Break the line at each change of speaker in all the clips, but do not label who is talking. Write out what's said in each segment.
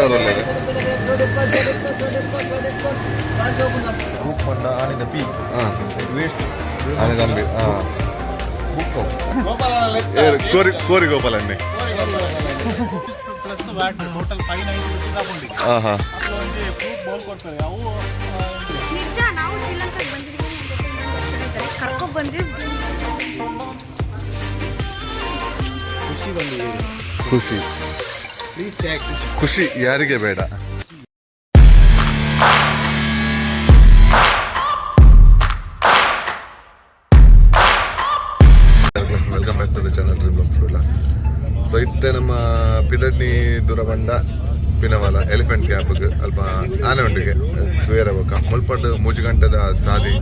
ಚೂಡವ್ರು ಒಳ್ಳೆಯದು
ಗ್ರೂಪ್ ಪಂಡ ಆನಿದ ಪಿ
ಹಾಂ
ವೇಸ್ಟ್
ಆನೆ ತಂಬಿ ಹಾಂ
ಬುಕ್
ಕೋರಿ ಕೋರಿ Gopala ಅಂడి
plus VAT total five ninety rupees ಹಾಕೊಂಡಿದ್ದೆ
ಹಾಂ ಹಾಂ
ಅದ್ರ ಒಂದು ಫ್ರೂಟ್ ಬೌಲ್ ಕೊಡ್ತಾರೆ ಅವು
ನಿಜ ನಾವು ಶ್ರೀಲಂಕಾಗೆ ಬಂದಿದ್ದೀವಿ ಕರ್ಕೊಂಡು ಬಂದ್ವಿ
ಖುಷಿ ಬಂದಿದೆ
ಖುಷಿ ಖುಷಿ ಯಾರಿಗೆ ಬೇಡ. ವೆಲ್ಕಮ್ ಟು ಸೊ ಇತ್ತೆ ನಮ್ಮ ಪಿದಡ್ನಿ ದುರಬಂಡ ಪಿನವಾಲ ಎಲಿಫೆಂಟ್ ಕ್ಯಾಪ್ಗೆ ಅಲ್ಪ ಆನೆ ಉಂಡಿಗೆ ದುಯರ ಬೊಕ್ಕ ಮುಲ್ಪಡ್ ಮೂಜಿ ಗಂಟೆದ ಸಾದಿ,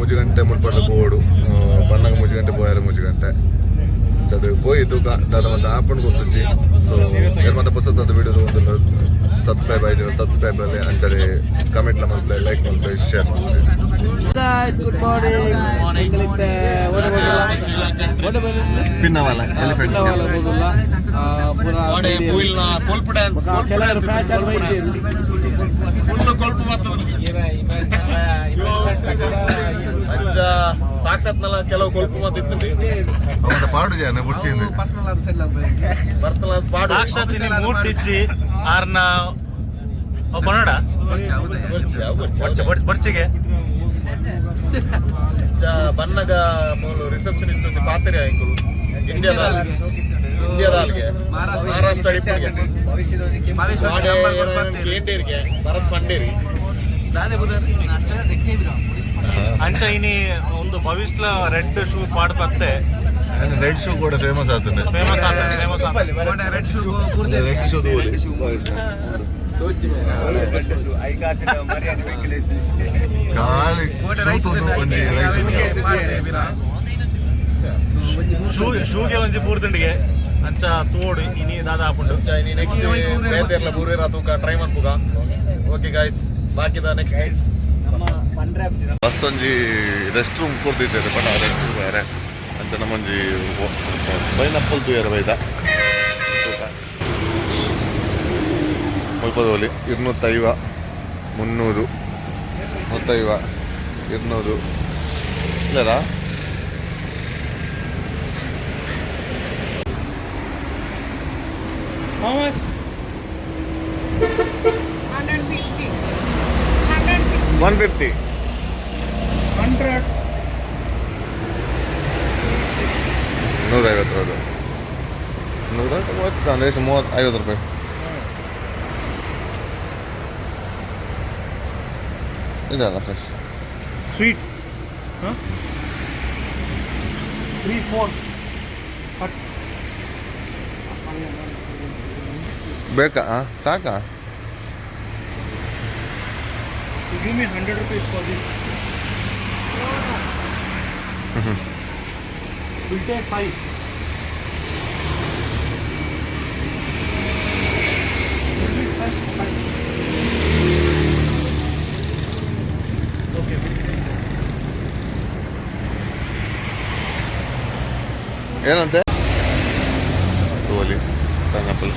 ಮುಜುಗಂಟೆ ಗಂಟೆ ಮುಲ್ಪಡ್ ಬೋಡು ಬಣ್ಣಗೆ ಮುಜುಗಂಟೆ ಗಂಟೆ ಬೋಯಾರ ಮೂಜಿ ತಡೆ ಹೋಯಿತು ದಾದ ಮತ್ತೆ ಆಪಣ್ ಗೊತ್ತಿಚ್ಚಿ ಸೊ ಯಾರು ಮತ್ತೆ ಹೊಸದಾದ ವೀಡಿಯೋ ಒಂದು ಸಬ್ಸ್ಕ್ರೈಬ್ ಆಯ್ತು ಸಬ್ಸ್ಕ್ರೈಬ್ ಅಲ್ಲಿ ಅಂತಾರೆ ಕಮೆಂಟ್ ಮಾಡ್ತಾರೆ ಲೈಕ್ ಮಾಡ್ತಾರೆ ಶೇರ್ ಮಾಡ್ತಾರೆ ಪಿನ್ನವಾಲ ಎಲಿಫೆಂಟ್
ಫುಲ್ ಕೊಲ್ಪ ಮಾತ್ರ ಅಜ್ಜ ಸಾಕ್ಷಾತ್ನಲ್ಲ ಕೆಲವು ಕೊಲ್ಪು
ಮತ್ತಿತ್ತು ಪಾಡು ಜನ ಬುಡ್ಚಿಂದು
ಬರ್ತಲ ಪಾಡು. ಸಾಕ್ಷಾತ್ ಮೂಡ್ ಇಚ್ಚಿ ಆರ್ನ ಬನ್ನಡ ಬರ್ಚಿಗೆ. ಬನ್ನಗ ಮೂಲು ರಿಸೆಪ್ಷನಿಸ್ಟ್ ಒಂದು ಪಾತ್ರೆ ಆಯ್ಕರು ಇಂಡಿಯಾದ ಇಂಡಿಯಾದಾಲ್ಗೆ ಮಹಾರಾಷ್ಟ್ರ ಇಪ್ಪಗೆ ಭರತ್ ಪಂಡೇರಿ ಅಂಚ ಇನಿ ಒಂದು ಭವಿಷ್ಯ ರೆಡ್ ಶೂ ಪಾಡ್ ಪಾಡ್ಪತ್ತೆ
ರೆಡ್ ಶೂ ಕೂಡ ಫೇಮಸ್ ಆತನೆ
ಫೇಮಸ್ ಆತನೆ ಫೇಮಸ್
ರೆಡ್ ಶೂ ಖಾಲಿ ಶೂತೊಂದು ಒಂಜಿ ರೈಸ್
ಶೂ ಶೂಗೆ ಒಂಜಿ ಪೂರ್ತಿಂಡಿಗೆ ಅಂಚ ತೋಡು ಇನಿ ದಾದ ಹಾಕೊಂಡು. ಅಂಚ ಇನಿ ನೆಕ್ಸ್ಟ್ ಬೇತೆರ್ಲ ಬೂರೇರ ತೂಕ ಟ್ರೈ ಮಾಡ್ಪುಗ ಓಕೆ ಗೈಸ್ ಬಾಕಿದ ನೆಕ್ಸ್ಟ್
ಬಸ್ ಅಷ್ಟೊಂದು ರೆಸ್ಟ್ ರೂಮ್ ಕೊಡ್ತಿದ್ದೇವೆ ಬಟ್ ರೆಸ್ಟ್ ರೂಮ್ ಬೇರೆ. ಅಂತ ನಮ್ಮೊಂದು ಪೈನಪ್ಪಲ್ ತೂಯರ್ ಬೈದ. ಮುಲ್ಪದೋಲಿ ഇരുന്നൂറ്റൈവ മുന്നൂറ് മുത്തൈവ ഇരുന്നൂറ് ഇല്ലടാ How? ಒನ್ ಫಿಫ್ಟಿ ನೂರೈವತ್ತು ರೂಪಾಯಿ ನೂರ ಮೂವತ್ತು ಎಷ್ಟು ಮೂವತ್ತು ಐವತ್ತು ರೂಪಾಯಿ ಇದಲ್ಲ ಫ್ರೆಶ್
ಸ್ವೀಟ್ ತ್ರೀ ಫೋರ್
ಬೇಕಾ ಆ, ಸಾಕಾ
give me hundred rupees for this will take five okay
ಏನಂತೆ? ಓಲಿ ಪೈನಾಪಲ್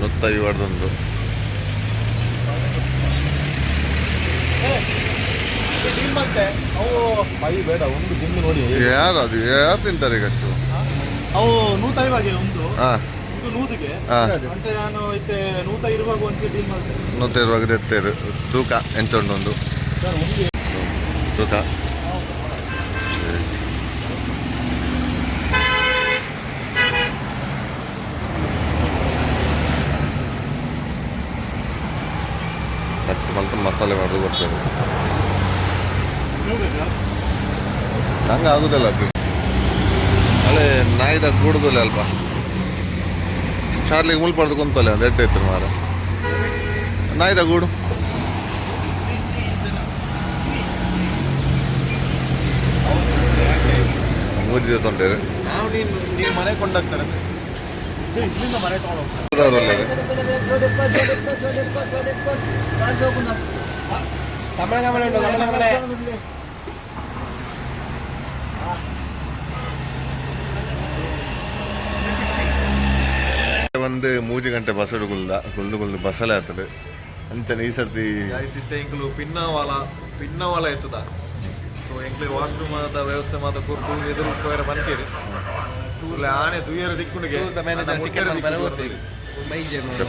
ನೂತ್ತೈವ ಹೊಡೆದೊಂದು.
ಮತ್ತೆ ಅವು
ಮೈ ಬೇಡ ಒಂದು ದಿನ ನೋಡಿ.
ಯಾರು ಅದು? ಯಾರು ತಿಂತಾರೆ ಈಗ ಅಷ್ಟು
ಅವು ನೂತೈವಾಗೆ ಒಂದು.
ಹಾಂ.
ಇದು ನೂತಿಗೆ.
ಹಾಂ.
ಅಂಚೆ ನಾನು ಇತ್ತೆ ನೂತ ಇರುವಾಗ ಒಂದು ಡೀಲ್ ಮಾಡ್ತೇನೆ
ತೆತ್ತೇರು ತೂಕ ಎಂಚೊಂಡೊಂದು ತೂಕ. ಕಟ್ ಮಲ್ತು ಮಸಾಲೆ ಮಾಡೋದು ಗೊತ್ತೇವೆ ಹಂಗೆ ಆಗುದಿಲ್ಲ ಅದು. ಅಲ್ಲೇ ನಾಯಿದ ಕೂಡುದಿಲ್ಲ ಅಲ್ಪ. ಶಾರ್ಲಿಗೆ ಮುಲ್ಪಡ್ದು ಕುಂತಲ್ಲ ಒಂದು ಎಡ್ಡೆ ಇತ್ತು ಮಾರ. ನಾಯಿದ ಗೂಡು. ಮೂಜಿದ ತೊಂದರೆ
ನಾವು ನೀನು ನೀನು ಮನೆ ಕೊಂಡೋಗ್ತಾರೆ.
வந்து மூஞ்சி கண்ட பசடு குல்தா குல்து குல்து பசல ಆಗ್ತದೆ. ಅಂಚನೆ ಈ ಸರ್ತಿ
ಗೈಸ್ ಇತ್ತೆ ಎಂಕ್ಲು ಪಿನ್ನವಾಲ ಪಿನ್ನವಾಲ ಎತ್ತದ. ಸೊ ಎಂಕ್ಲೆ ವಾಶ್ರೂಮ್ ಆದ ವ್ಯವಸ್ಥೆ ಮಾದ ಕೊರ್ತು ಎದುರು ಉಪ್ಪೇರ ಬಂತೀರಿ ಟೂರ್ಲೆ ಆನೆ ದುಯರ ದಿಕ್ಕುನಿಗೆ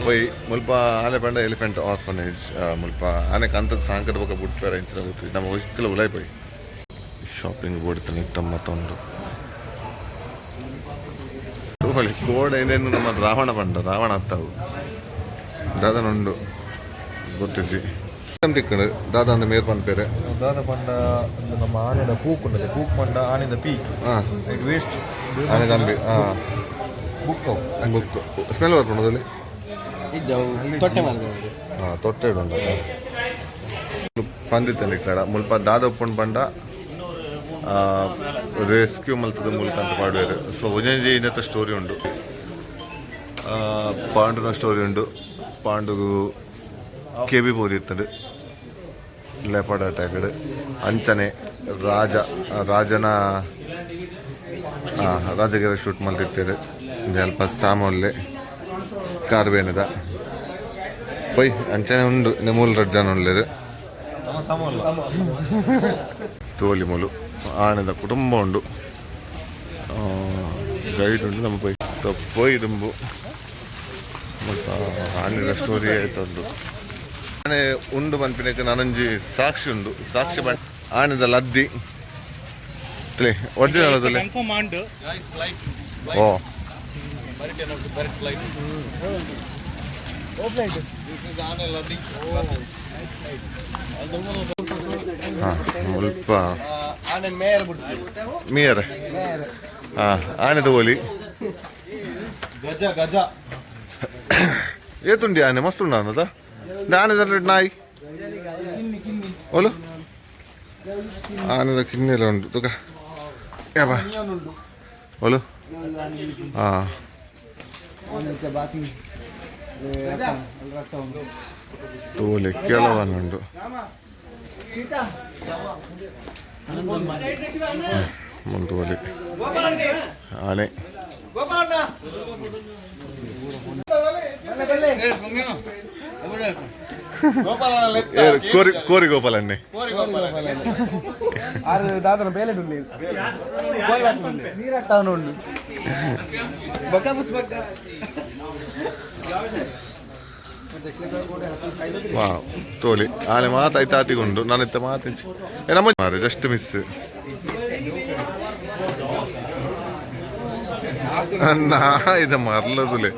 ಪೊಯ್ ಮುಲ್ಪ ಆಲೆ ಪಂಡ ಎಲಿಫೆಂಟ್ ಆರ್ಫನೇಜ್ ಮುಲ್ಪ ಆನೆ ಕಂತದ ಸಾಂಕದ ಬೊಕ ಬುಟ್ಪೇರ ಇಂಚಿನ ನಮ್ಮ ಹೊಸ್ಕಲ್ ಉಲಾಯ್ ಪೊಯ್ ಶಾಪಿಂಗ್ ಬೋರ್ಡ್ ತನಿಗೆ ತಮ್ಮ ಕೋಡ ಏನೇನು ನಮ್ಮ ರಾವಣ ಬಂಡ ರಾವಣ ಅತ್ತವು ದಾದನುಂಡು ಗೊತ್ತಿಸಿ ತಿಕ್ಕಡು ದಾದ ಅಂದ ಮೇರ್ ಪನ್ಪೇರೆ
ದಾದ ಪಂಡ ಒಂದು ನಮ್ಮ ಆನೆದ ಪೂಕ್ ಉಂಡದೆ ಪೂಕ್ ಪಂಡ ಆನೆದ ಪೀ
ಹಾಂ.
ಇಟ್ ವೇಸ್ಟ್
ಆನೆ ದಂಬಿ ಹಾಂ.
ಬುಕ್
ಬುಕ್ ಸ್ಮೆಲ್ ಬರ್ಕೊಂಡು ಅದಲ್ಲಿ
ತೊಟ್ಟೆ ಮಾಡಿದೆ
ಹಾಂ ತೊಟ್ಟೆ ಉಂಡ ಪಂದಿತ್ತಲ್ಲಿ ಕಡ. ಮುಲ್ಪ ದಾದ ಉಪ್ಪುಂಡು ಪಂಡ ರೆಸ್ಕ್ಯೂ ಮಲ್ತದ ಮೂಲಕ ಅಂತ ಮಾಡುವರು ಸೊ ಒಂಜೊಂಜಿ ಇನ್ನತ್ತ ಸ್ಟೋರಿ ಉಂಡು ಆ, ಪಾಂಡುನ ಸ್ಟೋರಿ ಉಂಡು ಪಾಂಡುಗು ಕೆ ಬಿ ಬೋದಿತ್ತದು ಲೆಪಾಡ್ ಅಟ್ಯಾಕ್ಡ್ ಅಂಚನೆ ರಾಜ ರಾಜನ ಹಾಂ ರಾಜಗಿರ ಶೂಟ್ ಮಲ್ತಿರ್ತಾರೆ ಸ್ವಲ್ಪ ಸಾಮೊಲ್ಲೆ ಕಾರ್ಬೇನದ ಪೊಯ್ ಅಂಚನೆ ಉಂಡು ಮೂಲ ರಜ್ಜಾನ ಉಳ್ಳೇರು ತೋಲಿ ಮೂಲು. ಆನೆದ ಕುಟುಂಬ ಉಂಡು ಗೈಡ್ ಉಂಡು ನಮ್ಮ ಪೊಯ್ ಸೊ ಪೊಯ್ ದುಂಬು ಮತ್ತು ಆನೆದ ಸ್ಟೋರಿ ಆಯ್ತೊಂದು. ಆನೆ ಉಂಡು ಪನ್ಪಿನಕ್ಕೆ ನಾನೊಂಜಿ ಸಾಕ್ಷಿ ಉಂಡು ಸಾಕ್ಷಿ ಆನೆದ ಲದ್ದಿ. ಒರಿಜಿನಲ್ ಅದಲ್ಲ ಓ. ಹಾಂ
ಆನೆ ಮೇಯರ್
ಹಾಂ ಆನೆದ ಓಲಿ
ಗಜ ಗಜ.
ಏತುಂಡಿ ಆನೆ ಮಸ್ತ್ ಉಂಡು ಅನ್ನದ ಆನೆದ ನಾಯಿ? ಓಲು ಆನೆದ ಕಿನ್ನೆಲ್ಲ ಉಂಟು ತುಕ. ಯಾವ ಓಲು ಹಾಂ. ತೋಲೆ ಕೆಲವನ್ನುಂಡು ముందువలి. ఆనే. కోరి కోరి గోపాలండి
ఆరు దాదాపు పేలెట్ ఉంది మీరట్టా ఉండు. బొక్క పుష్పక్క
ವಾವ್ ತೋಲಿ ಆಲೆ ಮಾತು ಆಯ್ತು ಆತಿಗೊಂಡು ನಾನಿತ್ತ ಮಾತು ನಮ್ಮ ಮಾರೆ ಜಸ್ಟ್ ಮಿಸ್ ನಾ ಇದು ಮರ್ಲದುಲೆ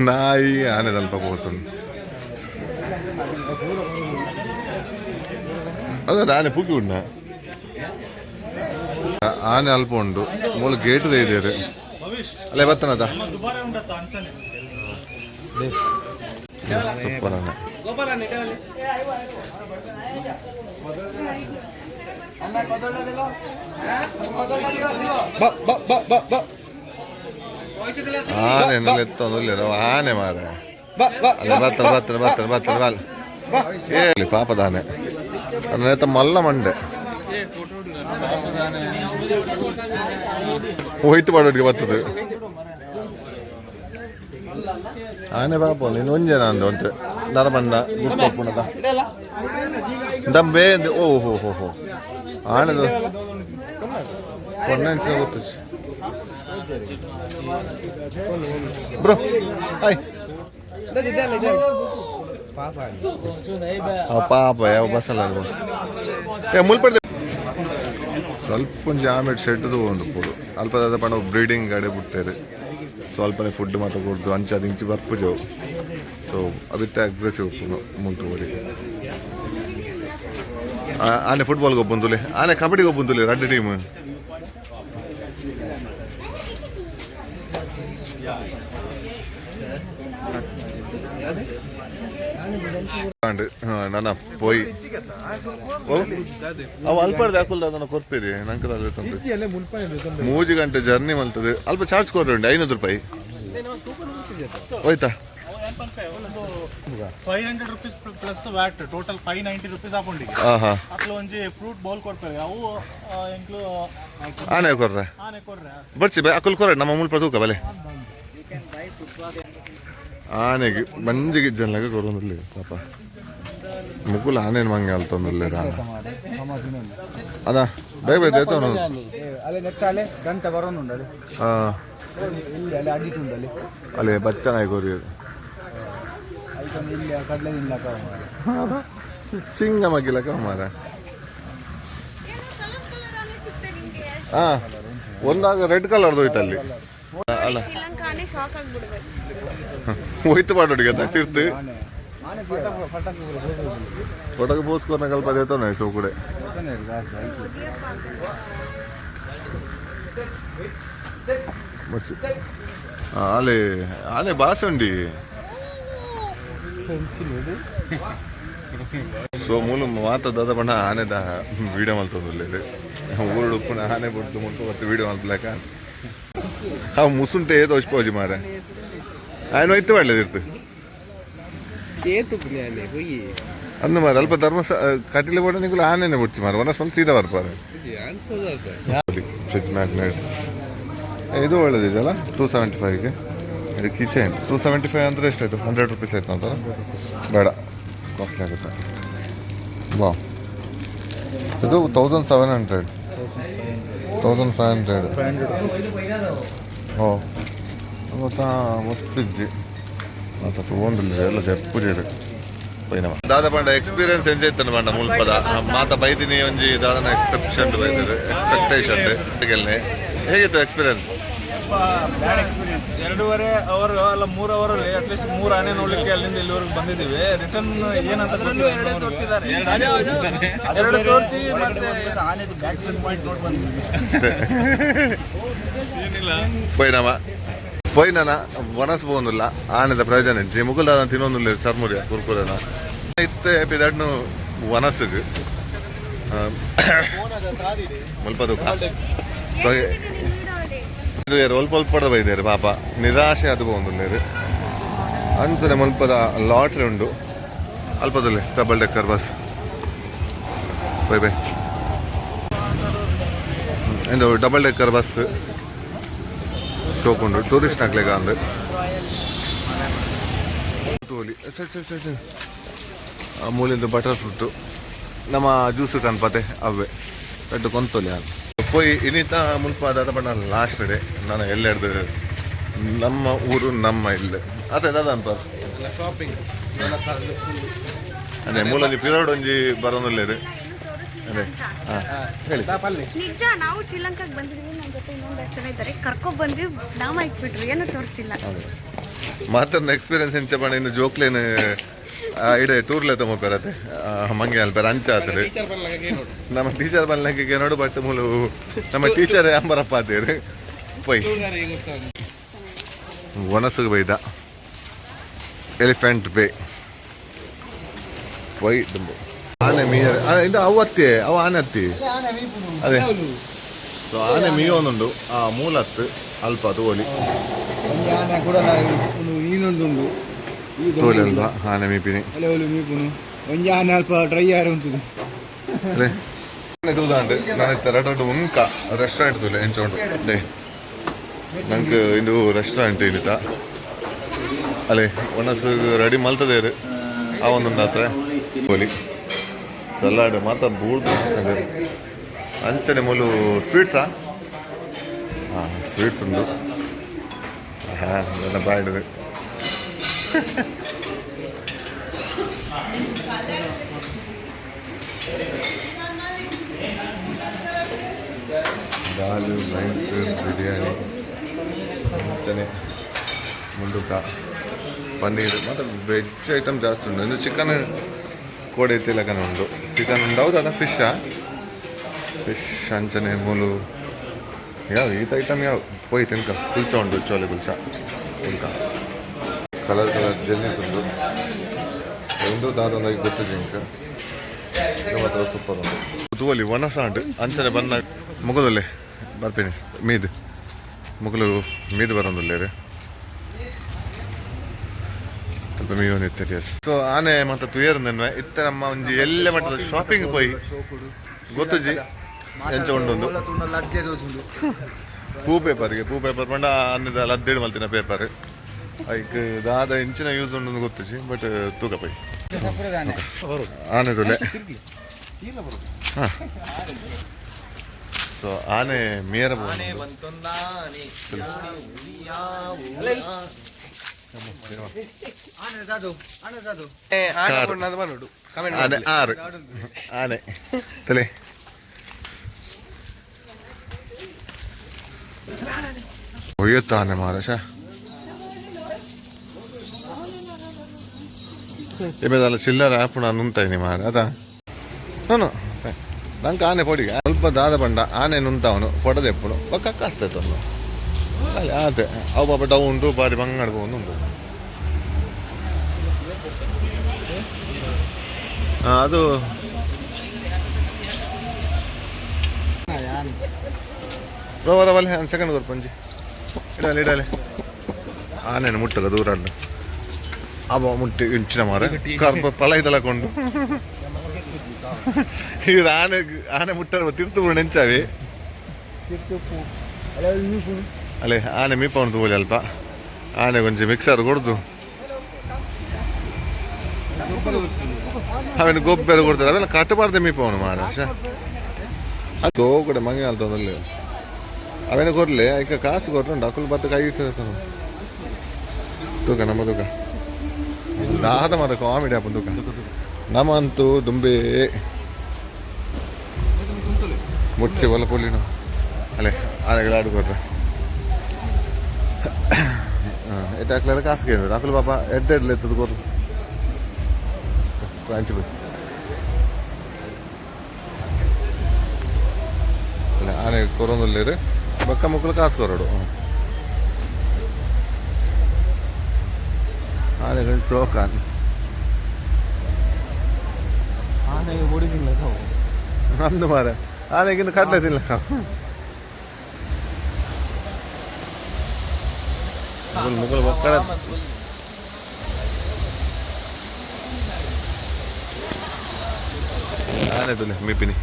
ನಾಯಿ ಆನೆ ತಲ್ಪ ಹೋತುಂಡು ಅದ ಆನೆ ಪುಗಿ ಉಂಡ ಆನೆ ಅಲ್ಪ ಉಂಡು ಮೂಲ ಗೇಟ್ ಇದ್ದೀರಿ ಅಲ್ಲ ಬತ್ತನದ ಸೂಪರ್ ಆನೆ
ಗೋಪಾಲ
ಆನೆ ಮಾರ ಬತ್ತನ ಬತ್ತನ ಬತ್ತನ ಬತ್ತನ ಬಲ್ ಹೇಳಿ ಪಾಪದ ಆನೆ ನನ್ನ ಎತ್ತ ಮಲ್ಲ ಮಂಡೆ ಹೋಯ್ತು ಮಾಡೋರಿಗೆ ಬರ್ತದೆ ಆನೆ ಪಾಪ ನೀನು ಒಂಜನ ಅಂದ ಅಂತ ನರಮಣ್ಣ ಗುಪ್ಪಪ್ಪುಣದ ದಂಬೆ ಅಂದೆ ಓ, ಹೋ ಹೋ ಹೋ. ಆನೆದು ಕೊಣ್ಣಂಚಿನ ಗೊತ್ತು. ಬ್ರೋ ಹಾಯ್
ಪಾಪ,
ಯಾವ ಬಸ್ಸಲ್ಲ ಏ, ಮುಲ್ಪಡ್ದೆ. ಸ್ವಲ್ಪ ಜಾಮೆಟ್ ಸೆಟ್ಟದು ಒಂದು ಪೋಡು ಅಲ್ಪದಾದ ಪಣ ಬ್ರೀಡಿಂಗ್ ಗಾಡಿ ಬಿಡ್ತಾರೆ ಸ್ವಲ್ಪನೇ ಫುಡ್ ಮಾತ್ರ ಕೊಡ್ದು ಅಂಚ ಅದು ಇಂಚಿ ಬರ್ಪುಜವು ಸೊ ಅವಿತ್ತೆ ಅಗ್ರೆಸಿವ್ ಮುಂತು ಓಡಿ ಆನೆ ಫುಟ್ಬಾಲ್ಗೆ ಒಬ್ಬಂದುಲೆ ಆನೆ ಕಬಡ್ಡಿಗೆ ಒಬ್ಬಂದುಲೆ ರೆಡ್ ಟೀಮ್ ನನ್ನ ಪೋಯಿ. ಅವು ಅಲ್ಪರ್ದು ಹಾಕುಲ್ದ ಅದನ್ನು ಕೊರ್ಪಿರಿ ನಂಗೆ ಅದೇ ತಂದು. ಮೂಜಿ ಗಂಟೆ ಜರ್ನಿ ಮಲ್ತದೆ. ಅಲ್ಪ ಚಾರ್ಜ್ ಕೊಡ್ರಿ ಐನೂರು ರೂಪಾಯಿ. ಹೋಯ್ತಾ?
Five hundred rupees plus VAT total five ninety rupees ಹಾಕೊಂಡಿಗೆ
ಹಾ
ಒಂಜಿ ಫ್ರೂಟ್ ಬೌಲ್ ಕೊಡ್ತಾರೆ. ಅವು ಎಂಕ್ಲು
ಆನೆ ಕೊರ್ರೆ
ಆನೆ ಕೊಡ್ರೆ.
ಬರ್ಸಿ ಬೈ ಅಕ್ಕಲ್ ಕೊರ್ರೆ ನಮ್ಮ ಮೂಲ ತೂಕ ಬಲೆ. ಆನೆಗೆ ಮಂಜಿಗೆ ಜನಲಾಗ ಕೊಡೋದಿಲ್ಲ ಪಾಪ. ಮುಕುಲ್ ಆನೆನ ಮಂಗೆ ಅಲ್ತೊಂದಿಲ್ಲ ಅದ? ಬೇಗ ಬೇಗ ದೇತವನು
ಅಲ್ಲೇ ಗಂಟ ಅಲ್ಲಿ.
ಹಾಂ
ಇಲ್ಲಿ ಅಲ್ಲಿ ಅಡ್ಡಿತುಂಡು ಅಲ್ಲಿ.
ಅಲ್ಲಿ ಬಚ್ಚನಾಗಿ ಕೊರಿಯೋದು
ಅದಕ್ಕೊಂದು ಇಲ್ಲಿ ಕಡಲೆ ತಿನ್ಲಕ್ಕ
ಚಿಂಗ ಮಗಿಲಕ ಮಾರ.
ಏನೋ ಕಲರ್ ಕಲರ್ ಆನೆ ಸಿಗ್ತದೆ ನಿಮ್ಗೆ
ಹಾ ಒಂದಾಗ ರೆಡ್ ಕಲರ್ ಹೋಯ್ತು ಅಲ್ಲಿ. ಅಲ್ಲ
ಶ್ರೀಲಂಕಾನೇ ಶಾಕ್ ಆಗ್ಬಿಡ್ಬೇಕು.
ಹೋಯ್ತು ಮಾಡೋಡಿಗೆ ತಿರ್ತು.
ಆನೆ ಆನೆ ಪಟಾಕ ಪಟಾಕಿ ಹೋಗೋದು
ಒಡಗ ಪೋಸ್ಕೋರ್ನ ಕಲ್ಪ ದೇತವನ ಸೋ ಕೂಡ.
ಹೋಗ್ತಾನೆ ಇರು ಜಾಸ್ತಿ ಆಯ್ತು
ಅದಿಯಪ್ಪ
ಮಚ್ಚು ಆಲೆ ಆನೆ ಬಾಸಂಡಿ. ಸೊ ಮೂಲ ಮಾತ ದಾದ ಬಣ್ಣ ಆನೆದ ವಿಡಿಯೋ ಮಲ್ತೊಂದುಲ್ಲೇದು ಊರುಡು ಉಪ್ಪುನ ಆನೆ ಬಿಡ್ತು ಮುಟ್ಟು ಮತ್ತೆ ವೀಡಿಯೋ ಮಲ್ಪಲಾಕ ಅವು ಮುಸುಂಟೆ ಏತ ಅಷ್ಪೋಜಿ ಮಾರ ಆಯ್ನು ಐತೆ ಒಳ್ಳೇದಿರ್ತು ಅಂದು ಮಾರ ಅಲ್ಪ ಧರ್ಮಸ್ಥಳ ಕಟಿಲೆ ಬೋಡ ನಿಗುಲು ಆನೆನೆ ಬಿಡ್ಚಿ ಮಾರ ಒನ ಸ್ವಂತ ಸೀದಾ ಬರ್ಪಾರೆ ಫ್ರಿಜ್ ಮ್ಯಾಗ್ನೆಟ್ಸ್ ಇದು ಒಳ್ಳೇದಿದೆಯಲ್ಲ? ಟೂ ಸೆವೆಂಟಿ ಫೈವ್ಗೆ ಇದು ಕಿಚನ್ ಟೂ ಸೆವೆಂಟಿ ಫೈವ್ ಅಂದರೆ ಎಷ್ಟಾಯ್ತು? ಹಂಡ್ರೆಡ್ ರುಪೀಸ್ ಆಯ್ತು ಅಂತಾರ ಬೇಡ. ಕಾಸ್ಟ್ಲಿ ಆಗುತ್ತೆ. ವಾ ಇದು thousand seven hundred thousand five hundred ಓ ಗೊತ್ತಾ ಮಸ್ತಿಜ್ಜಿ ಅಂತ ತಗೊಂಡಿಲ್ಲ ಎಲ್ಲ ಜಪ್ಪುಜೇರು ಪೈನವ ದಾದ ಪಂಡ ಎಕ್ಸ್ಪೀರಿಯನ್ಸ್ ಎಂಜಾಯ್ ಇತ್ತು ಪಂಡ ಮುಲ್ಪದ ಮಾತ ಬೈದಿನಿ ಒಂಜಿ ದಾದನ ಎಕ್ಸೆಪ್ಷನ್ ಬೈದಿರು ಎಕ್ಸ್ಪೆಕ್ಟೇಷನ್ ಗೆಲ್ನೆ ಹೇಗಿತ್ತು ಎಕ್ಸ್ಪೀರಿಯನ್ಸ್
ಬ್ಯಾಡ್ ಎಕ್ಸ್ಪೀರಿಯನ್ಸ್ ಎರಡೂವರೆ ಅವರ್ ಅಲ್ಲ ಮೂರು ಅವರಲ್ಲಿ ಅಟ್ಲೀಸ್ಟ್ ಮೂರು ಆನೆ ನೋಡ್ಲಿಕ್ಕೆ ಅಲ್ಲಿಂದ ಇಲ್ಲಿವರೆಗೆ ಬಂದಿದ್ದೀವಿ. ರಿಟರ್ನ್ ಏನಂತ ಅದರಲ್ಲೂ ಎರಡೇ ತೋರಿಸಿದ್ದಾರೆ. ಎರಡು ತೋರಿಸಿ ಮತ್ತೆ ಆನೆದು ಬ್ಯಾಕ್ ಸೈಡ್ ಪಾಯಿಂಟ್ ನೋಡಿ ಬಂದಿದ್ದೀವಿ
ಪೈನವ ಪೊಯ್ನನ ವನಸ್ ಬೋಂದುಲ್ಲ ಆನೆದ ಪ್ರಯೋಜನ ಇಜ್ಜಿ ಮುಗುಲಾದ ತಿನ್ನೊಂದುಲ್ಲ ಸರ್ಮುರಿಯ ಕುರ್ಕುರನ. ಇತ್ತೆ ಪಿದಡ್ನು ವನಸ್ಗೆ ಮುಲ್ಪ ದುಃಖ. ಒಲ್ಪ ಒಲ್ಪದ ಬೈದೇರು ಪಾಪ. ನಿರಾಶೆ ಅದು ಬೋಂದುಲ್ಲೇರು ಅಂಚನೆ ಮುಲ್ಪದ ಲಾಟ್ರಿ ಉಂಡು. ಅಲ್ಪದಲ್ಲಿ double decker bus. Bye bye. ಇದು ಡಬಲ್ ಡೆಕ್ಕರ್ ಬಸ್. ಶೋಕೊಂಡು ಟೂರಿಸ್ಟ್ ಆಗ್ಲಿಗ ಅಂದ್ರೆ. ಮೂಲಿಂದ ಬಟರ್ ಫ್ರೂಟು ನಮ್ಮ ಜ್ಯೂಸ್ ಕನ್ಪತೆ ಅವೇ ದೊಡ್ಡ ಕೊಂತೋಲಿ ಅದು ಪೋಯಿ ಇನ್ನಿತ ಮುಲ್ಪಾದ ಬಣ್ಣ ಲಾಸ್ಟ್ ಡೇ ನಾನು ಎಲ್ಲ ಹಿಡ್ದು? ನಮ್ಮ ಊರು, ನಮ್ಮ ಇಲ್ಲಿ. ಅದೇ, ಅದ
ಶಾಪಿಂಗ್
ಅದೇ ಮೂಲಲ್ಲಿ ಪಿರೋಡ್ ಒಂಜಿ ಬರೋನಲ್ಲೇ ಅದೇ, ಹಾಂ, ಹೇಳಿ.
ನಿಜ, ನಾವು ಶ್ರೀಲಂಕಾಗೆ ಜೊತೆ ಇನ್ನೊಂದಷ್ಟು ಜನ ಇದ್ದಾರೆ. ಕರ್ಕೊಂಡ್ ನಾಮ ಇಟ್ಬಿಟ್ರು. ಏನು ತೋರಿಸಿಲ್ಲ.
ಮಾತನ್ನ ಎಕ್ಸ್ಪೀರಿಯನ್ಸ್ ಹೆಂಚ ಬಣ್ಣ ಇನ್ನು ಜೋಕ್ಲೇನು ಇಡೆ ಟೂರ್ಲೆ ತೊಗೊಂಬರತ್ತೆ ಮಂಗೆ ಅಲ್ಬರ ಅಂಚ ಆತದೆ ನಮ್ಮ ಟೀಚರ್ ಬಂದ್ಲಂಗೆ ನೋಡು ಬಟ್ ಮೂಲು ನಮ್ಮ ಟೀಚರ್ ಅಂಬರಪ್ಪ ಆತೇರು ಪೊಯ್.
ಟೂರ್ಗಾರಿಗೆ ಗೊತ್ತಾಗ
ಒನಸುಗೆ ಬೈದ. ಎಲಿಫೆಂಟ್ ಬೇ. ಪೊಯ್ ದುಂಬು. ಆನೆ ಮೀಯ ಇಂದ ಅವು ಅತ್ತಿ ಅವು ಆನೆ ಅತ್ತಿ. ಅದೇ. ಸೊ ಆನೆ ಮೀಯೊಂದುಂಡು ಆ ಮೂಲತ್ತು ಅಲ್ಪ ತೋಲಿ
ಒಂದು ಆನೆ ಕೂಡ ನೀನೊಂದುಂಡು.
ತೋಲಿ ಅಲ್ವಾ? ಆನೆ ಮೀಪಿನಿ.
ಅಲೆ ಒಲು ಮೀಪುನು. ಒಂಜಿ ಆನೆ ಅಲ್ಪ ಡ್ರೈ ಆರು ಉಂಟು
ಅದೇ. ತೂದಾಂಡ್. ನಾನು ಎರಡು ಉಂಕ. Restaurant ತುಲೆ ಎಂಚೋಂಡು they. ನಂಗೆ ಇಂದು ರೆಸ್ಟೋರೆಂಟ್ ಏನಿತ್ತ. ಅಲೆ ಒಣಸು ರೆಡಿ ಮಲ್ತದೇರು. ಆ ಒಂದೊಂದು ಗೋಲಿ ಸಲಾಡ್ ಮಾತ ಬೂಳ್ದು ಅಂಚನೆ ಮೂಲು ಸ್ವೀಟ್ಸಾ ಹಾಂ ಸ್ವೀಟ್ಸ್ ಉಂಟು ಹಾಂ ನನ್ನ ಬಾಯ್ಡದು ದಾಲು ರೈಸ್ ಬಿರಿಯಾನಿ ಅಂಚನೆ ಮುಂಡುಕ ಪನ್ನೀರ್ ಮತ್ತು ವೆಜ್ ಐಟಮ್ ಜಾಸ್ತಿ ಉಂಟು ಇನ್ನು ಚಿಕನ್ ಕೋಡಿ ತಿಲಕನ ಉಂಟು ಚಿಕನ್ ಉಂಟು ಹೌದು ಅದ ಫಿಶಾ ಫಿಶ್ ಅಂಚನೆ ಮೂಲು ಯಾವ ಈತ ಐಟಮ್ ಯಾವ ಪೋಯ್ ತಿನ್ಕ ಕುಲ್ಚ ಉಂಟು ಚೋಲೆ ಕುಲ್ಚ ತಿನ್ಕ ಕಲರ್ ಕಲರ್ ಜೆಲ್ಲಿಸ್ ಉಂಟು ಒಂದು ದಾದೊಂದಾಗಿ ಗೊತ್ತಿದೆ ಇಂಕ ಮಾತ್ರ ಸೂಪರ್ ಉಂಟು ತೂವಲ್ಲಿ ಒಣಸ ಉಂಟು ಅಂಚನೆ ಬನ್ನ ಮುಗದಲ್ಲೇ ಬರ್ತೀನಿ ಮೀದ್ ಮುಗಲು ಮೀದ್ ಬರೋದಿಲ್ಲ ಇತ್ತಾರೆ ಸೊ ಆನೆ ಮತ್ತೆ ತುಯರ್ದನ್ವೆ ಇತ್ತ ನಮ್ಮ ಒಂಜಿ ಎಲ್ಲೆ ಮಟ್ಟದ ಶಾಪಿಂಗ್ ಪೋಯಿ ಗೊತ್ತುಜಿ ಎಂಚ
ಉಂಡು
ಪೂ ಪೇಪರ್ಗೆ ಪೂ ಪೇಪರ್ ಪಂಡ ಅನ್ನದ ಲದ್ದೇಡು ಮಲ್ತಿನ ಪೇಪರ್. ಐಕ್ ದಾದ ಇಂಚಿನ ಯೂಸ್ ಉಂಡು ಗೊತ್ತಿಸಿ ಬಟ್ ತೂಕ ಪೈ. ಆನೆ ತೊಲೆ. ಸೊ ಆನೆ ಮೇರ ಆನೆ ಆರು. ಆನೆ. ತಲೆ. ಒಯ್ಯುತ್ತಾನೆ ಮಾರಾಶ ഇപ്പം ചില്ലറ ആപ്പിണ നുന്തായി മാറി അതാ നോനോ ನಂಗೆ ಆನೆ ಪೊಡಿಗ ಸ್ವಲ್ಪ ದಾದ ಬಂಡ, ಆನೆ ನುಂತವನು ಪೊಡದೆ ಎಪ್ಪಡು ಪಕ್ಕ ಕಾಸ್ತೈತೆ ಒಂದು ಅಲ್ಲಿ ಆತೆ ಅವು ಪಾಪ ಡೌ ಉಂಟು ಬಾರಿ ಬಂಗಾಡ ಬೋದು ಉಂಟು. ಅದು. ರೋವರ ಬಲ್ಲೆ ಒಂದು ಸೆಕೆಂಡ್ ಕೊಡು ಪಂಜಿ ಇಡಲೆ ಇಡಲೆ ಆನೆನು ಮುಟ್ಟದ ದೂರ ಅಡ್ಡ ಅವ ಮುಟ್ಟಿ ಇಂಚಿನ ಮಾರ ಕರ್ಪ ಪಲ ಇದಲಕೊಂಡು ಈಗ ಆನೆ ಆನೆ ಮುಟ್ಟರ ತಿರ್ತು ನೆಂಚಾವಿ ಅಲ್ಲೇ ಆನೆ ಮೀಪ ಒಂದು ಅಲ್ಪ ಆನೆ ಕೊಂಚ ಮಿಕ್ಸರ್ ಕೊಡ್ದು ಅವನು ಗೊಬ್ಬರ ಕೊಡ್ತಾರೆ ಅವೆಲ್ಲ ಕಟ್ಟಬಾರ್ದೆ ಮೀಪ ಅವನು ಮಾರ ಅದು ಕೂಡ ಮಂಗೆ ಅಲ್ತದಲ್ಲಿ ಅವನೇ ಕೊರಲೆ ಈಗ ಕಾಸು ಕೊರಟು ಅಕುಲು ಬತ್ತ ಕೈ ಇಟ್ಟು ತೂಕ, ನಮ್ಮ ತೂಕ. ದಾದ ಮಾತ ಕಾಮಿಡಿ ಅಪ್ಪ ತೂಕ. ನಮ್ಮ ದುಂಬೆ. ಮುಚ್ಚಿ ಒಲ ಪುಲಿ ನಾವು. ಅಲ್ಲೇ ಆನೆಗಳ ಆಡು ಕೊಟ್ರೆ. ಎತ್ತ ಹಾಕ್ಲಾರ ಕಾಸು ಕೇಳಿ ಅಕುಲು ಪಾಪ ಎಡ್ಡೆ ಎಡ್ಲೆ ಎತ್ತದು ಕೊರ್ರು ಕಾಂಚಿ ಬಿಟ್ಟು അല്ല ആന കുറവൊന്നുമില്ലേ ಬಕ್ಕ ಮಕ್ಕಳು ಕಾಸು ಕೊರೋಡು. ಆನೆಗಳು ಸೋಕಾನ್
ಆನೆಗೆ ಹೊಡಿದಿಲ್ಲ
ಅಂದು ಮಾರ. ಆನೆಗಿಂತ ಕಡ್ಲೆ ತಿಲ್ಲ ಮುಗುಲ್ ಬಕ್ಕಡ. ಆನೆ ತುಲೆ ಮೀಪಿನಿ.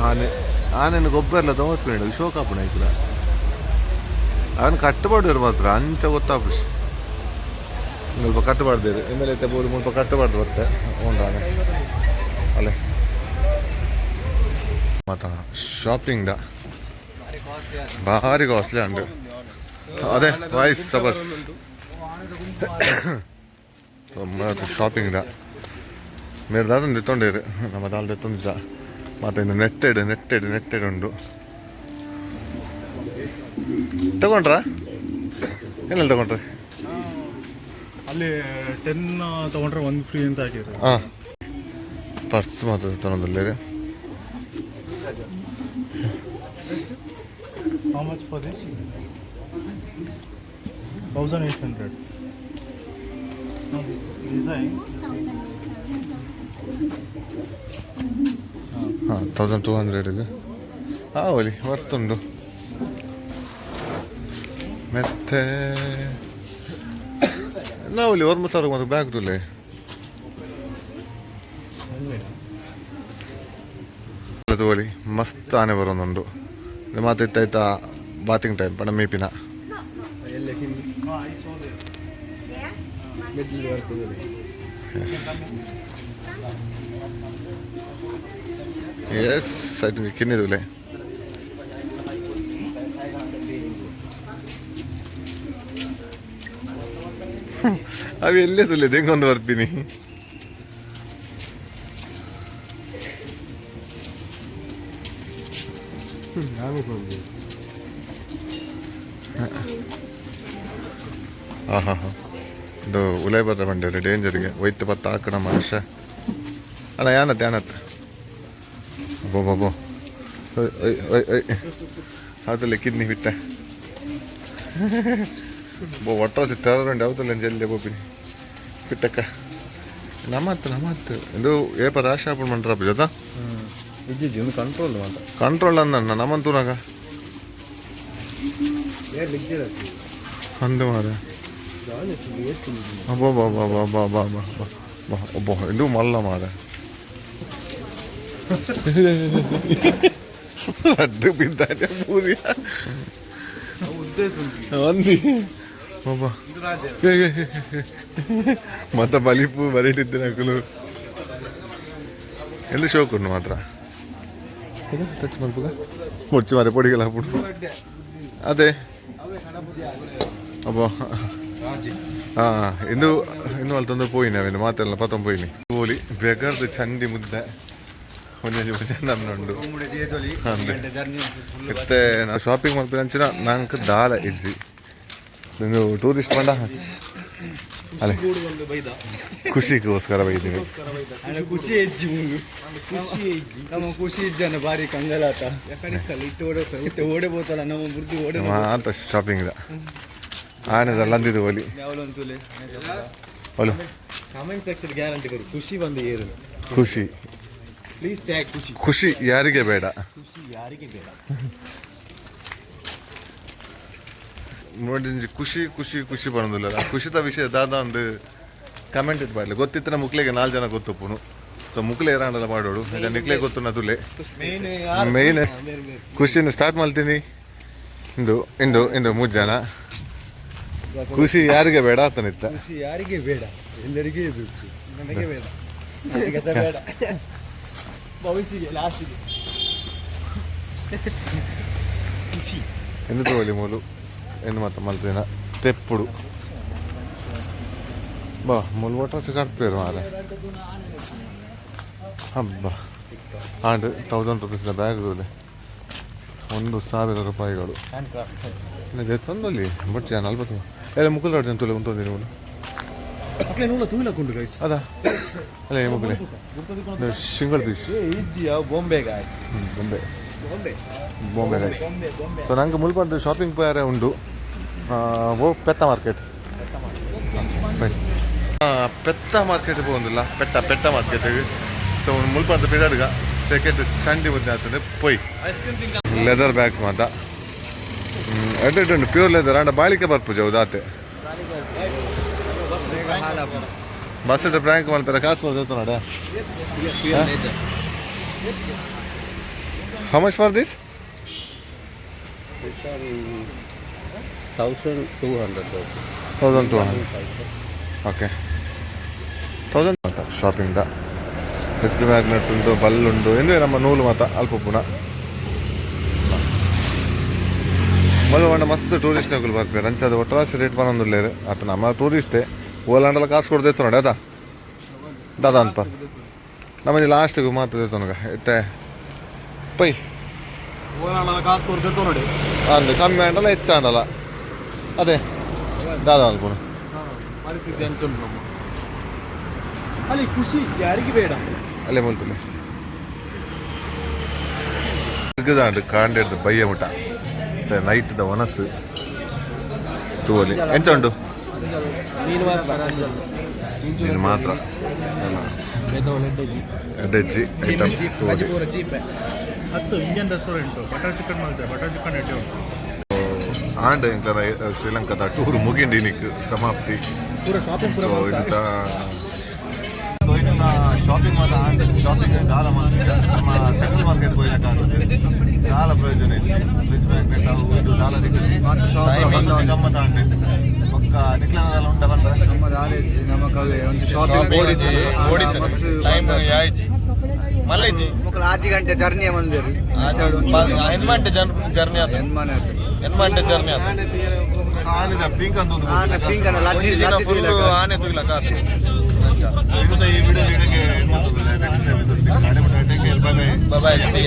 ಆನೆ ಆನೆನಗೊಬ್ಬರಲ್ಲ ತೋರ್ಪೇಂಡು ಶೋಕಾಪುಣ ಆಯ್ತು ಅವನು ಕಟ್ಟುಪಾಡು ಮಾತ್ರ ಅಂಚ ಗೊತ್ತಾಪ ಮುಲ್ಪ ಕಟ್ಟುಪಾಡ್ದೇರು ಎಮ್ಮೆಲೆ ಐತೆ ಬೋರು ಮುಲ್ಪ ಕಟ್ಟುಪಾಡು ಬತ್ತೆ ಉಂಟಾನೆ ಅಲ್ಲೇ ಮಾತಾ ಶಾಪಿಂಗ್ ದ ಭಾರಿ ಕಾಸ್ಟ್ಲಿ ಉಂಟು ಅದೇ ವಾಯ್ಸ್ ಸಬಸ್ ಶಾಪಿಂಗ್ ದ ಮೇರೆ ದಾದ ಎತ್ತೊಂಡೇರು ನಮ್ಮ ದಾಲ್ ಎತ್ತೊಂದಿದ್ದ ಮತ್ತೆ ಇನ್ನು ನೆಟ್ಟೆಡ್ ನೆಟ್ಟೆಡ್ ನೆಟ್ಟೆಡ್ ಉಂಟು. ತಗೊಂಡ್ರಾ? ಏನೆಲ್ಲ ತಗೊಂಡ್ರಿ?
ಅಲ್ಲಿ ಟೆನ್ ತಗೊಂಡ್ರೆ ಒಂದು ಫ್ರೀ ಅಂತ ಹಾಕಿದ್ರೆ.
ಹಾಂ ಪರ್ಸ್ ಮಾತ್ರ ತೊಗೊಂಡಲ್ಲಿ
how much for this thousand eight hundred this design
ಹಾಂ ತೌಸಂಡ್ ಟೂ ಹಂಡ್ರೆಡ್ ಹಾಂ ಒಲಿ ವರ್ತುಂಡು ಮತ್ತೆ ನಾವಲ್ಲಿ ಒಂದು ಸಾವಿರ ಮತ್ತು ಬ್ಯಾಗ್ ತುಲೆ ತೋಳಿ ಮಸ್ತ್ ಆನೆ ಬರೋದೊಂದು ಮಾತಾಯ್ತಾ ಬಾತಿಂಗ್ ಟೈಮ್ ಪಣ ಮೀಪಿನ. ಎಸ್ ಅದು ಕಿನ್ನಿದುಲೆ ಅವು ಎಲ್ಲೇ ತುಲೆ ತೆಂಗೊಂಡು ಬರ್ತೀನಿ? ಆಹಾ ಹಾ ಇದು ಉಲೆ ಬರ್ದ ಬಂಡೆ ಡೇಂಜರ್ಗೆ ಒಯ್ತು ಪತ್ತ ಹಾಕಣ ಮನುಷ್ಯ. ಅಣ್ಣ, ಯಾನತ್ ಯಾನತ್? ಅಬ್ಬಬ್ಬಬ್ಬೋ ಓಯ್ ಐ ಐ ಅದಲ್ಲೇ ಕಿಡ್ನಿ ಬಿಟ್ಟ. ಬೋ ಒಟ್ರಾಸಿ ಟರ್ರಂಡ್ ಯಾವುದಲ್ಲ ಜಲ್ಲಿ ಬೋಬಿನಿ ಬಿಟ್ಟಕ್ಕ. ನಮ್ಮತ್ತು ನಮ್ಮತ್ತು ಇದು ಏಪ ರಾಶಿ ಆಪನ್ ಮಂಡ್ರಪ್ಪ ಜೊತಾ?
ಇಜ್ಜಿಜ್ಜಿ ಒಂದು ಕಂಟ್ರೋಲ್ ಮಾಡ
ಕಂಟ್ರೋಲ್ ಅಂದಣ್ಣ ನಮ್ಮಂತೂನಾಗ ಅಂದು ಮಾರ. ಬಾ ಬಾ. ಇದು ಮಲ್ಲ ಮಾರ. ಅಡ್ಡು ಬಿದ್ದಾನೆ ಪೂರಿ ಒಂದಿ ಒಬ್ಬ. ಮತ್ತೆ ಬಲಿಪು ಬರೀಟಿದ್ದೆ ನಕಲು ಎಂದು ಶೋಕುಂಡು ಮಾತ್ರ? ಟಚ್ ಮಾಡ್ಬೋದ? ಮುಚ್ಚಿ ಮಾರೆ ಪೊಡಿಗೆಲ್ಲ ಹಾಕ್ಬಿಟ್ಟು ಅದೇ. ಅಬ್ಬ. ಹಾ ಇಂದು ಇನ್ನು ಅಲ್ಲಿ ತಂದು ಪೋಯಿನಿ ಅವೇನು ಮಾತೆಲ್ಲ ಪತ್ತೊಂದು ಪೋಯಿನಿ. ಗೋಲಿ ಬೆಗರ್ದು ಚಂಡಿ ಮುದ್ದೆ. ಒಂಜಿ ಒಂಜಿ ಉಂಡು. ಇತ್ತೆ ಮತ್ತೆ ನಾವು ಶಾಪಿಂಗ್ ಅಂಚಿನ ನಂಗೆ ದಾಲ ಇಜ್ಜಿ ನೀವು ಟೂರಿಸ್ಟ್ ಮಂಡ ಅಲ್ಲಿ ಖುಷಿಗೋಸ್ಕರ ಬೈದೀನಿ
ಖುಷಿ ಹೆಜ್ಜಿ ನಮ್ಮ ಖುಷಿ ಇದ್ದಾನೆ ಬಾರಿ ಕಂಗಲಾತ ಇತ್ತು ಓಡ ಇತ್ತು ಓಡೆ ಬೋತಲ್ಲ ನಮ್ಮ ಬುದ್ಧಿ ಓಡೆ
ಮಾತ ಶಾಪಿಂಗ್ ಆನೆದಲ್ಲ ಅಂದಿದ್ದು ಓಲಿ.
ಯಾವಲೊಂದು
ಒಲು
ಕಾಮೆಂಟ್ ಸೆಕ್ಷನ್ ಗ್ಯಾರಂಟಿ ಕೊಡು. ಖುಷಿ ಬಂದು ಏರು
ಖುಷಿ.
ಪ್ಲೀಸ್ ಟ್ಯಾಗ್ ಖುಷಿ
ಖುಷಿ ಯಾರಿಗೆ ಬೇಡ?
ಖುಷಿ ಯಾರಿಗೆ ಬೇಡ?
ನೋಡಿ ಖುಷಿ ಖುಷಿ ಖುಷಿ ಬಂದಿಲ್ಲ ಖುಷಿದ ವಿಷಯ ದಾದ ಒಂದು ಕಮೆಂಟ್ ಇದು ಮಾಡಲಿ. ಗೊತ್ತಿತ್ತಿನ ಮುಕ್ಲೆಗೆ ನಾಲ್ಕು ಜನ ಗೊತ್ತಪ್ಪನು ಸೊ ಮುಕ್ಲೆ ಏರಾಂಡಲ್ಲ ಮಾಡೋಡು ಈಗ ನಿಕ್ಲೆ ಗೊತ್ತು ನದುಲೆ. ಮೇಯ್ನ್ ಖುಷಿನ ಸ್ಟಾರ್ಟ್ ಮಾಡ್ತೀನಿ. ಇಂದು ಇಂದು ಇಂದು ಮೂರು ಜನ. ಖುಷಿ ಯಾರಿಗೆ ಬೇಡ ಆತನಿತ್ತ
ಖುಷಿ ಯಾರಿಗೆ ಬೇಡ? ಎಲ್ಲರಿಗೂ ಬೇಕು ನನಗೆ ಬೇಡ. ಬೇಡ. ಭವಿಷ್ಯಗೆ ಲಾಸ್ಟಿಗೆ
ಎಂದು ತಗೊಳ್ಳಿ ಮೂಲು ಎಂದು ಮತ್ತೆ తెప్పుడు. ತೆಪ್ಪುಡು ಬಾ ಮೂಲು ಒಟ್ರಾಸಿ ಕಟ್ಪೇರು ಮಾರ ಹಬ್ಬ ಆಂಡ್ ತೌಸಂಡ್ ರುಪೀಸ್ನ ಬ್ಯಾಗ್ ತೋಲೆ ಒಂದು ಸಾವಿರ ರೂಪಾಯಿಗಳು ನಿಜ ಬಟ್ ಚೆನ್ನಲ್ಲಿ ನಲ್ವತ್ತು ಎಲ್ಲ ಮುಕ್ಕಲ್ ರಾಡ್ ಒಂದು ಉಂಟು ನೀವು
ಮಕ್ಕಳೇನು ತೂವಿಲ ಕೊಂಡು ಗೈಸ್
ಅದ? ಅಲ್ಲ ಮಕ್ಕಳೇ ಸಿಂಗಲ್ ಪೀಸ್
ಇಜ್ಜಿಯ ಬೊಂಬೆಗೆ
ಬೊಂಬೆ ಬೊಂಬೆ. ಗೈಸ್ ಸೊ ನಂಗೆ ಮುಲ್ಪಂದು ಶಾಪಿಂಗ್ ಬೇರೆ ಉಂಡು ಓ ಪೆತ್ತ ಮಾರ್ಕೆಟ್ ಪೆತ್ತ ಮಾರ್ಕೆಟ್ ಪೋಂದಿಲ್ಲ ಪೆಟ್ಟ ಪೆಟ್ಟ ಮಾರ್ಕೆಟ್ಗೆ ಸೊ ಮುಲ್ಪಂದು ಪಿರಿಯಡ್ಗ ಸೆಕೆಂಡ್ ಚಂಡಿ ಬುದ್ಧಿ ಆಗ್ತದೆ. ಪೊಯ್. ಲೆದರ್ ಬ್ಯಾಗ್ಸ್ ಮಾತ ಎಡ್ ಉಂಟು. ಪ್ಯೂರ್ ಲೆದರ್ ಅಂಡ ಬಾಳಿಕೆ ಬರ್ಪುಜ ಹೌದಾತೆ ಬಸ್ ಪ್ರ್ಯಾಂಕ್ ಮಾಡ್ತಾರೆ ಕಾಸು ಬರ್ತಾ ನೋಡ how much for this
thousand two hundred
thousand two hundred okay thousand ಮಾತ ಶಾಪಿಂಗ್ದ ಹೆಚ್ಚು ಮ್ಯಾಗ್ನೆಟ್ಸ್ ಉಂಟು ಬಲ್ಲುಂಟು ಎಂದ್ರೆ ನಮ್ಮ ನೂಲು ಮಾತ ಅಲ್ಪ ಪುಣ ಮಲ್ವಣ್ಣ ಮಸ್ತ್ ಟೂರಿಸ್ಟ್ ನಗುಲು ಬರ್ತಾರೆ. ಅಂಚದ ಒಟ್ರಾಸಿ ರೇಟ್ ಬರೋದಿಲ್ಲ ಆತ ನಮ್ಮ ಟೂರಿಸ್ಟೇ ಓಲಾಂಡಲ್ಲ ಕಾಸು ಕೊಡ್ದೈತು ನೋಡಿ ಅದಾ ದಾದಾ ಅಂತ. ನಮ್ಮದು ಲಾಸ್ಟಿಗೆ ಮಾತು ನಗ ಎತ್ತೆ. ಪೈ.
ಕಾಸು ಕೊಡ್ತಿತ್ತು ನೋಡಿ.
ಅಂದು ಕಮ್ಮಿ ಆಂಡಲ್ಲ ಹೆಚ್ಚು ಆಂಡಲ್ಲ ಅದೇ. ದಾದಾ ಅನ್ಪುಣ
ಪರಿಸ್ಥಿತಿ ಹಂಚುಂಟು ನಮ್ಮ. ಅಲ್ಲಿ ಖುಷಿ ಯಾರಿಗೆ ಬೇಡ.
ಅಲ್ಲೇ ಮುಲ್ತಲೆ ಇದಾಂಡು ಕಾಂಡೆಡ್ದು ಬಯ್ಯ ಮುಟ. ಮತ್ತೆ ನೈಟ್ದ ಒನಸು ತೂವಲಿ ಎಂಚ ಉಂಟು
ಮೀನು ಮಾತ್ರ
ಇದು ಮಾತ್ರ ಐಟಮ್
ಹತ್ತು ಇಂಡಿಯನ್ ರೆಸ್ಟೋರೆಂಟು ಬಟರ್ ಚಿಕನ್ ಮಾಡ್ತಾರೆ ಬಟರ್ ಚಿಕನ್ ಎಡ್ಡೆ
ಆಂಡ್ ಶ್ರೀಲಂಕಾದ ಟೂರ್ ಮುಗಿಂಡಿನಿಕ್ ಸಮಾಪ್ತಿ.
ಪೂರ ಶಾಪಿಂಗ್ ಪೂರ
ಸೊ ಇಂಥ ಶಾಪಿಂಗ್ ಮಾತ್ರ ಶಾಪಿಂಗ್ ದಾಲ ನಮ್ಮ ಸೆಂಟ್ರಲ್ ಮಾರ್ಕೆಟ್ ಹೋಗ್ಲಿಕ್ಕಾಗುತ್ತೆ ದಾಲ ಪ್ರಯೋಜನ ಇದೆ ಫ್ರಿಜ್ ಬ್ಯಾಂಕ್ ದಾಲ ಗಮ್ಮತ್ತ ನಿಕ್ಲನದಲ್ಲಿ ಉಂಟ ಬಂದ್ರೆ
ನಮ್ಮ ದಾಲೇಜಿ ನಮ್ಮ ಕವೆ ಒಂದು ಶಾಪಿಂಗ್
ಓಡಿತ್ತು ಓಡಿತ್ತು ಟೈಮ್ ಯಾಯ್ಜಿ? ಮಲ್ಲೆಜ್ಜಿ
ಮಕ್ಕಳು ಆಚೆ ಗಂಟೆ ಜರ್ನಿ ಮಂದಿರು
ಎನ್ಮಂಟೆ ಜರ್ನಿ ಆತ?
ಎನ್ಮನೆ ಆಯ್ತು
ಎನ್ಮಂಟೆ ಜರ್ನಿ ಆತ?
ಆನಿದ ಪಿಂಕ್ ಅಂತ ಒಂದು
ಆನೆ ಪಿಂಕ್ ಅನ್ನ ಲಜ್ಜಿ.
ಆನೆ ತುಗಿಲಕ ಆತ
ಈ video next episode bye bye
bye see